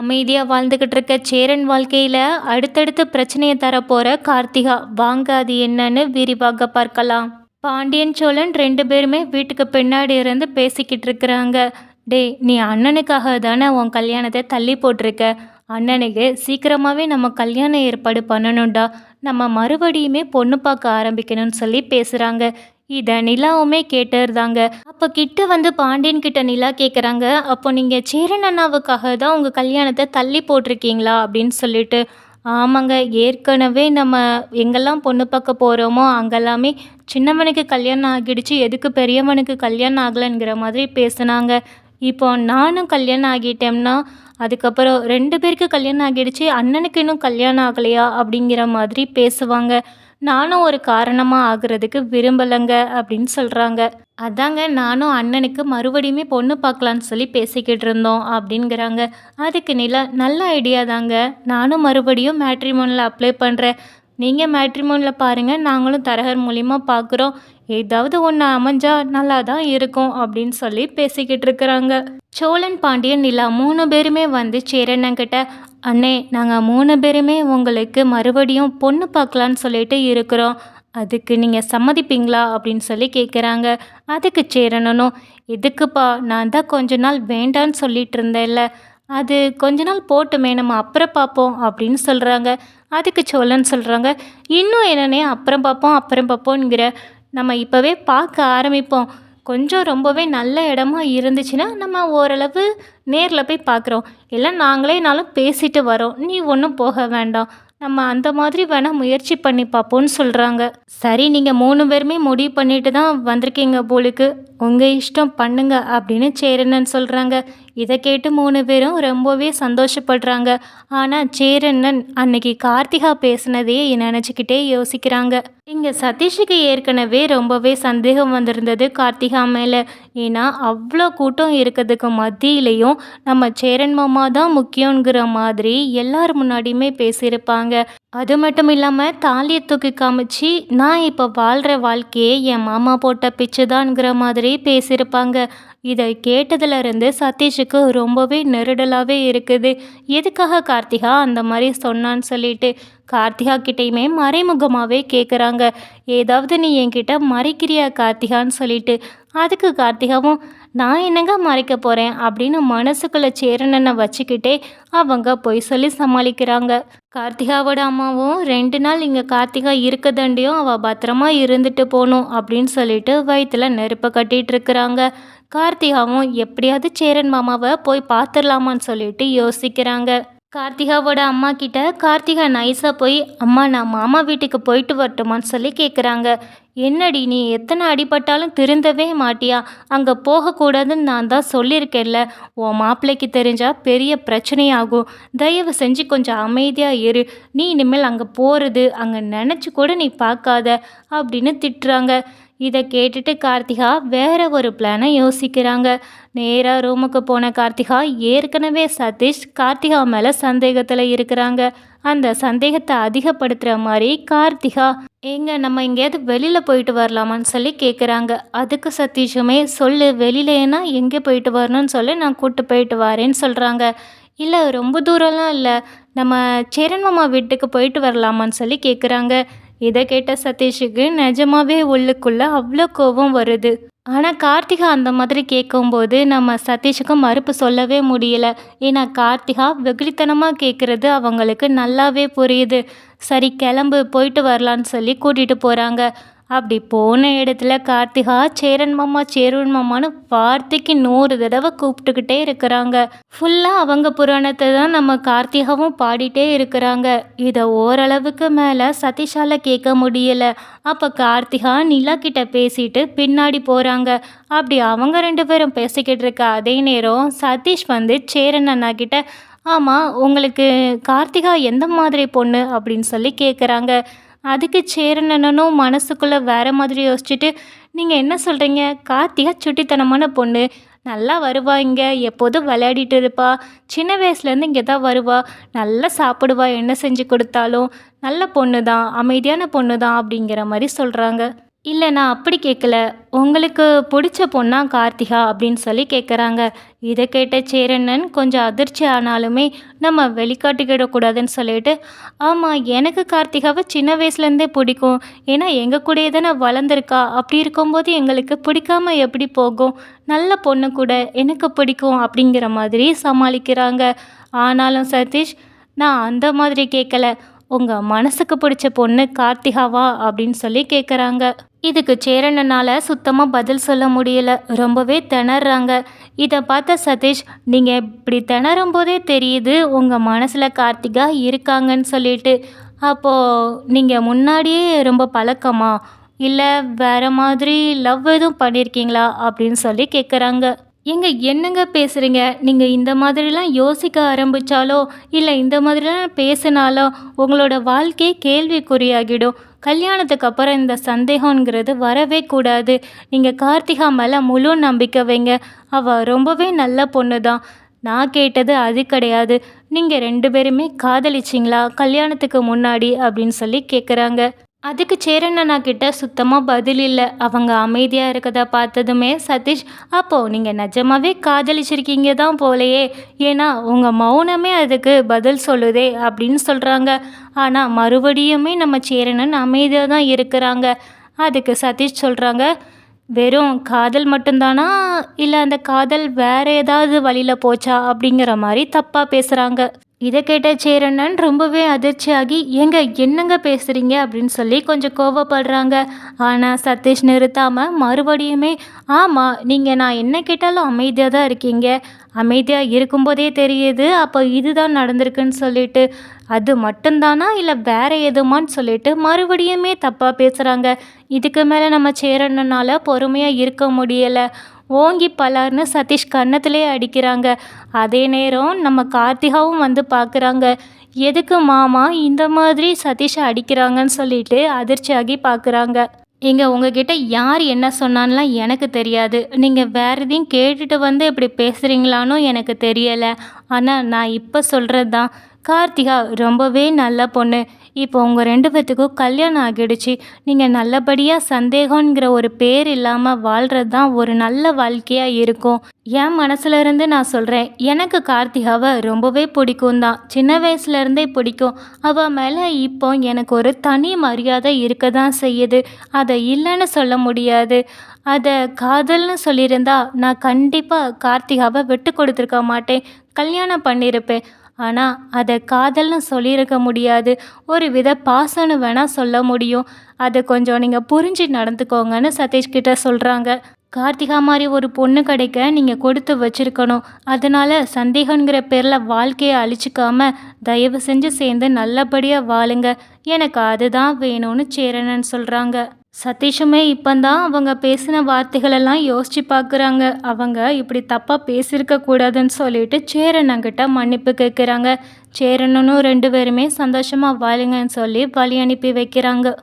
அமைதியாக வாழ்ந்துக்கிட்டு இருக்க சேரன் வாழ்க்கையில் அடுத்தடுத்து பிரச்சனையை தரப்போகிற கார்த்திகா. வாங்க அது என்னன்னு விரிவாக பார்க்கலாம். பாண்டியன் சோழன் ரெண்டு பேருமே வீட்டுக்கு பின்னாடி இருந்து பேசிக்கிட்டு இருக்கிறாங்க. டேய் நீ அண்ணனுக்காக தானே உன் கல்யாணத்தை தள்ளி போட்டிருக்க? அண்ணனுக்கு சீக்கிரமாகவே நம்ம கல்யாணம் ஏற்பாடு பண்ணணும்டா. நம்ம மறுபடியுமே பொண்ணு பார்க்க ஆரம்பிக்கணும்னு சொல்லி பேசுகிறாங்க இதை நிலாவுமே கேட்டிருந்தாங்க அப்போ கிட்ட வந்து பாண்டியன் கிட்ட நிலா கேட்குறாங்க அப்போ நீங்கள் சேரன் அண்ணாவுக்காக தான் உங்கள் கல்யாணத்தை தள்ளி போட்டிருக்கீங்களா அப்படின்னு சொல்லிட்டு ஆமாங்க ஏற்கனவே நம்ம எங்கெல்லாம் பொண்ணு பார்க்க போகிறோமோ அங்கெல்லாமே சின்னவனுக்கு கல்யாணம் ஆகிடுச்சு எதுக்கு பெரியவனுக்கு கல்யாணம் ஆகலைங்கிற மாதிரி பேசுனாங்க. இப்போ நானும் கல்யாணம் ஆகிட்டேம்னா அதுக்கப்புறம் ரெண்டு பேருக்கு கல்யாணம் ஆகிடுச்சு அண்ணனுக்கு இன்னும் கல்யாணம் ஆகலையா? அப்படிங்கிற மாதிரி பேசுவாங்க. நானும் ஒரு காரணமாக ஆகுறதுக்கு விரும்பலைங்க அப்படின்னு சொல்கிறாங்க அதாங்க நானும் அண்ணனுக்கு மறுபடியுமே பொண்ணு பார்க்கலான்னு சொல்லி பேசிக்கிட்டு இருந்தோம் அப்படிங்கிறாங்க. அதுக்கு நிலா நல்ல ஐடியா தாங்க. நானும் மறுபடியும் மேட்ரிமோனில் அப்ளை பண்ணுறேன் நீங்கள் மேட்ரிமோனில் பாருங்கள் நாங்களும் தரகர் மூலிமா பார்க்குறோம். ஏதாவது ஒன்று அமைஞ்சால் நல்லா தான் இருக்கும் அப்படின்னு சொல்லி பேசிக்கிட்டு இருக்கிறாங்க. சோழன் பாண்டியன் நிலா மூணு பேருமே வந்து சேரண்ணங்கிட்ட அண்ணே நாங்கள் மூணு பேருமே உங்களுக்கு மறுபடியும் பொண்ணு பார்க்கலான்னு சொல்லிட்டு இருக்கிறோம். அதுக்கு நீங்கள் சம்மதிப்பீங்களா அப்படின்னு சொல்லி கேட்குறாங்க அதுக்கு சேரணும். எதுக்குப்பா நான் தான் கொஞ்ச நாள் வேண்டான்னு சொல்லிட்டு இருந்தேன்ல. அது கொஞ்ச நாள் போட்டுமே நம்ம அப்புறம் பார்ப்போம் அப்படின்னு சொல்கிறாங்க அதுக்கு சொல்லன்னு சொல்கிறாங்க இன்னும் என்னன்னே அப்புறம் பார்ப்போம் அப்புறம் பார்ப்போங்கிற நம்ம இப்போவே பார்க்க ஆரம்பிப்போம். கொஞ்சம் ரொம்பவே நல்ல இடமா இருந்துச்சுன்னா நம்ம ஓரளவு நேரில் போய் பார்க்குறோம் இல்லை நாங்களேனாலும் பேசிட்டு வரோம். நீ ஒன்றும் போக வேண்டாம். நம்ம அந்த மாதிரி வேணால் முயற்சி பண்ணி பார்ப்போம்னு சொல்கிறாங்க சரி நீங்கள் மூணு பேருமே முடிவு பண்ணிட்டு தான் வந்திருக்கீங்க போலுக்கு. உங்கள் இஷ்டம் பண்ணுங்க அப்படின்னு சேரனன் சொல்கிறாங்க இதை கேட்டு மூணு பேரும் ரொம்பவே சந்தோஷப்படுறாங்க. ஆனால் சேரண்ணன் அன்னைக்கு கார்த்திகா பேசுனதே நினச்சிக்கிட்டே யோசிக்கிறாங்க. இங்கே சதீஷுக்கு ஏற்கனவே ரொம்பவே சந்தேகம் வந்திருந்தது கார்த்திகா மேலே. ஏன்னா அவ்வளோ கூட்டம் இருக்கிறதுக்கு மத்தியிலையும் நம்ம சேரன் மாமா தான் முக்கியங்கிற மாதிரி எல்லார் முன்னாடியுமே பேசியிருப்பாங்க. அது மட்டும் இல்லாமல் தாலியை தூக்கி காமிச்சு நான் இப்போ வாழ்கிற வாழ்க்கையே என் மாமா போட்ட பிச்சு தான்ங்கிற மாதிரி பேசியிருப்பாங்க. இதை கேட்டதுலேருந்து சதீஷுக்கு ரொம்பவே நெருடலாகவே இருக்குது. எதுக்காக கார்த்திகா அந்த மாதிரி சொன்னான்னு சொல்லிட்டு கார்த்திகா கிட்டேயுமே மறைமுகமாகவே கேட்குறாங்க ஏதாவது நீ என்கிட்ட மறைக்கிறியா கார்த்திகான்னு சொல்லிட்டு. அதுக்கு கார்த்திகாவும் நான் என்னங்க மறைக்க போகிறேன் அப்படின்னு மனசுக்குள்ளே சேரணனை வச்சுக்கிட்டே அவங்க பொய் சொல்லி சமாளிக்கிறாங்க. கார்த்திகாவோட அம்மாவும் ரெண்டு நாள் இங்கே கார்த்திகா இருக்கதண்டியும் அவள் பத்திரமா இருந்துட்டு போகணும் அப்படின்னு சொல்லிட்டு வயிற்றுல நெருப்பை கட்டிகிட்டு இருக்கிறாங்க. கார்த்திகாவும் எப்படியாவது சேரன் மாமாவை போய் பார்த்துடலாமான்னு சொல்லிட்டு யோசிக்கிறாங்க. கார்த்திகாவோட அம்மா கிட்ட கார்த்திகா நைஸாக போய் அம்மா நான் மாமா வீட்டுக்கு போயிட்டு வரட்டுமான்னு சொல்லி கேட்குறாங்க என்னடி நீ எத்தனை அடிபட்டாலும் திருந்தவே மாட்டியா? அங்கே போகக்கூடாதுன்னு நான் தான் சொல்லியிருக்கேன்ல. உன் மாப்பிள்ளைக்கு தெரிஞ்சால் பெரிய பிரச்சனையாகும். தயவு செஞ்சு கொஞ்சம் அமைதியாக இரு. நீ இனிமேல் அங்கே போகிறது அங்கே நினச்சி கூட நீ பார்க்காத அப்படின்னு திட்டுறாங்க. இதை கேட்டுட்டு கார்த்திகா வேற ஒரு பிளானை யோசிக்கிறாங்க. நேராக ரூமுக்கு போன கார்த்திகா ஏற்கனவே சதீஷ் கார்த்திகா மேலே சந்தேகத்தில் இருக்கிறாங்க. அந்த சந்தேகத்தை அதிகப்படுத்துகிற மாதிரி கார்த்திகா எங்க நம்ம எங்கேயாவது வெளியில் போயிட்டு வரலாமான்னு சொல்லி கேட்குறாங்க அதுக்கு சதீஷுமே சொல்லு வெளியிலேனா எங்கே போயிட்டு வரணும்னு சொல்லி நான் கூப்பிட்டு போயிட்டு வரேன்னு சொல்கிறாங்க இல்லை ரொம்ப தூரம்லாம் இல்லை. நம்ம சேரன் மாமா வீட்டுக்கு போயிட்டு வரலாமான்னு சொல்லி கேட்குறாங்க இதை கேட்ட சதீஷுக்கு நிஜமாவே உள்ளுக்குள்ளே அவ்வளோ கோபம் வருது. ஆனால் கார்த்திகா அந்த மாதிரி கேட்கும்போது நம்ம சதீஷுக்கு மறுப்பு சொல்லவே முடியல. ஏன்னா கார்த்திகா வெகுளித்தனமாக கேட்குறது அவங்களுக்கு நல்லாவே புரியுது. சரி கிளம்பு போயிட்டு வரலான்னு சொல்லி கூட்டிகிட்டு போகிறாங்க அப்படி போன இடத்துல கார்த்திகா சேரன் மாமா சேரன் மாமான்னு வார்த்தைக்கு நூறு தடவை கூப்பிட்டுக்கிட்டே இருக்கிறாங்க. ஃபுல்லாக அவங்க புராணத்தை தான் நம்ம கார்த்திகாவும் பாடிட்டே இருக்கிறாங்க. இதை ஓரளவுக்கு மேலே சதீஷால் கேட்க முடியல. அப்போ கார்த்திகா நிலா கிட்ட பேசிட்டு பின்னாடி போகிறாங்க அப்படி அவங்க ரெண்டு பேரும் பேசிக்கிட்டு இருக்க அதே நேரம் சதீஷ் வந்து சேரன் அண்ணா கிட்ட ஆமாம் உங்களுக்கு கார்த்திகா எந்த மாதிரி பொண்ணு? அப்படின்னு சொல்லி கேட்குறாங்க அதுக்கு சேரனனும் மனசுக்குள்ளே வேறு மாதிரி யோசிச்சுட்டு நீங்கள் என்ன சொல்கிறீங்க கார்த்திகா சுட்டித்தனமான பொண்ணு. நல்லா வருவா இங்கே. எப்போதும் விளையாடிட்டு இருப்பா. சின்ன வயசுலேருந்து இங்கே தான் வருவா. நல்லா சாப்பிடுவா. என்ன செஞ்சு கொடுத்தாலும். நல்ல பொண்ணு தான் அமைதியான பொண்ணு தான் அப்படிங்கிற மாதிரி சொல்கிறாங்க இல்லை நான் அப்படி கேட்கல உங்களுக்கு பிடிச்ச பொண்ணா கார்த்திகா அப்படின்னு சொல்லி கேட்குறாங்க இதை கேட்ட சேரண்ணன் கொஞ்சம் அதிர்ச்சி ஆனாலுமே நம்ம வெளிக்காட்டிக்கிடக்கூடாதுன்னு சொல்லிட்டு ஆமாம் எனக்கு கார்த்திகாவை சின்ன வயசுலேருந்தே பிடிக்கும். ஏன்னா எங்கள் கூடயே தானே வளர்ந்துருக்கா. அப்படி இருக்கும்போது எங்களுக்கு பிடிக்காம எப்படி போகும்? நல்ல பொண்ணு கூட எனக்கு பிடிக்கும் அப்படிங்கிற மாதிரி சமாளிக்கிறாங்க. ஆனாலும் சதீஷ் நான் அந்த மாதிரி கேட்கல உங்கள் மனசுக்கு பிடிச்ச பொண்ணு கார்த்திகாவா அப்படின்னு சொல்லி கேட்குறாங்க இதுக்கு சேரனனால் சுத்தமாக பதில் சொல்ல முடியல. ரொம்பவே திணறாங்க. இதை பார்த்த சதீஷ் நீங்கள் இப்படி திணறும் போதே தெரியுது உங்கள் மனசில் கார்த்திகா இருக்காங்கன்னு சொல்லிட்டு. அப்போது நீங்கள் முன்னாடியே ரொம்ப பழக்கமா? இல்லை வேறு மாதிரி லவ் எதுவும் பண்ணியிருக்கீங்களா அப்படின்னு சொல்லி கேட்குறாங்க ஏங்க என்னங்க பேசுகிறீங்க நீங்கள் இந்த மாதிரிலாம் யோசிக்க ஆரம்பித்தாலோ இல்லை இந்த மாதிரிலாம் பேசினாலோ உங்களோட வாழ்க்கை கேள்விக்குறியாகிடும். கல்யாணத்துக்கு அப்புறம் இந்த சந்தேகங்கிறது வரவே கூடாது. நீங்கள் கார்த்திகா மேலே முழு நம்பிக்கை வைங்க. அவள் ரொம்பவே நல்ல பொண்ணு தான் நான் கேட்டது அது கிடையாது. நீங்கள் ரெண்டு பேருமே காதலிச்சிங்களா? கல்யாணத்துக்கு முன்னாடி அப்படின்னு சொல்லி கேட்குறாங்க அதுக்கு சேரண்ணா கிட்ட சுத்தமாக பதில் இல்லை. அவங்க அமைதியாக இருக்கதை பார்த்ததுமே சதீஷ் அப்போது நீங்கள் நிஜமாவே காதலிச்சிருக்கீங்க தான் போலையே. ஏன்னா உங்கள் மௌனமே அதுக்கு பதில் சொல்லுதே அப்படின்னு சொல்கிறாங்க ஆனால் மறுபடியுமே நம்ம சேரனன் அமைதியாக தான் இருக்கிறாங்க. அதுக்கு சதீஷ் சொல்கிறாங்க வெறும் காதல் மட்டும்தானா? இல்லை அந்த காதல் வேறு ஏதாவது வழியில் போச்சா? அப்படிங்கிற மாதிரி தப்பாக பேசுகிறாங்க இதை கேட்ட சேரண்ணன் ரொம்பவே அதிர்ச்சியாகி ஏங்க என்னங்க பேசுகிறீங்க அப்படின்னு சொல்லி கொஞ்சம் கோவப்படுறாங்க. ஆனால் சதீஷ் நிறுத்தாமல் மறுபடியுமே ஆமாம் நீங்கள் நான் என்ன கேட்டாலும் அமைதியாக தான் இருக்கீங்க. அமைதியாக இருக்கும்போதே தெரியுது அப்போ இதுதான் நடந்திருக்குன்னு சொல்லிட்டு அது மட்டும்தானா இல்லை வேற எதுமான்னு சொல்லிட்டு மறுபடியுமே தப்பாக பேசுகிறாங்க இதுக்கு மேலே நம்ம சேரண்ணனால் பொறுமையாக இருக்க முடியலை. ஓங்கி பலார்னு சதீஷ் கன்னத்திலே அடிக்கிறாங்க. அதே நேரம் நம்ம கார்த்திகாவும் வந்து பார்க்குறாங்க எதுக்கு மாமா இந்த மாதிரி சதீஷை அடிக்கிறாங்கன்னு சொல்லிட்டு அதிர்ச்சியாகி பார்க்குறாங்க இங்கே உங்ககிட்ட யார் என்ன சொன்னான்லாம் எனக்கு தெரியாது. நீங்கள் வேறு எதையும் கேட்டுட்டு வந்து இப்படி பேசுகிறீங்களானோ எனக்கு தெரியலை. ஆனால் நான் இப்போ சொல்கிறது தான் கார்த்திகா ரொம்பவே நல்ல பொண்ணு. இப்போ உங்கள் ரெண்டு பேர்த்துக்கும் கல்யாணம் ஆகிடுச்சு. நீங்கள் நல்லபடியாக சந்தேகங்கிற ஒரு பேர் இல்லாமல் வாழ்கிறது தான் ஒரு நல்ல வாழ்க்கையாக இருக்கும். என் மனசுலேருந்து நான் சொல்கிறேன் எனக்கு கார்த்திகாவை ரொம்பவே பிடிக்கும் தான். சின்ன வயசுலேருந்தே பிடிக்கும். அவள் மேலே இப்போ எனக்கு ஒரு தனி மரியாதை இருக்க தான் செய்யுது. அதை இல்லைன்னு சொல்ல முடியாது. அதை காதல்னு சொல்லியிருந்தா நான் கண்டிப்பாக கார்த்திகாவை விட்டு கொடுத்துருக்க மாட்டேன். கல்யாணம் பண்ணியிருப்பேன். ஆனால் அதை காதல்னு சொல்லியிருக்க முடியாது. ஒரு வித பாசம்னு வேணால் சொல்ல முடியும். அதை கொஞ்சம் நீங்கள் புரிஞ்சு நடந்துக்கோங்கன்னு சதீஷ்கிட்ட சொல்கிறாங்க கார்த்திகா மாதிரி ஒரு பொண்ணு கிடைக்க நீங்கள் கொடுத்து வச்சுருக்கணும். அதனால் சந்தேகங்கிற பேரில் வாழ்க்கையை அழிச்சிக்காம தயவு செஞ்சு சேர்ந்து நல்லபடியாக வாழுங்க. எனக்கு அதுதான் வேணும்னு சேரணன்னு சொல்கிறாங்க சதீஷுமே இப்போந்தான் அவங்க பேசின வார்த்தைகளெல்லாம் யோசித்து பார்க்குறாங்க அவங்க இப்படி தப்பாக பேசியிருக்க கூடாதுன்னு சொல்லிட்டு சேரனங்கிட்ட மன்னிப்பு கேட்குறாங்க சேரனும் ரெண்டு பேருமே சந்தோஷமாக வாழுங்கன்னு சொல்லி வழி அனுப்பி வைக்கிறாங்க.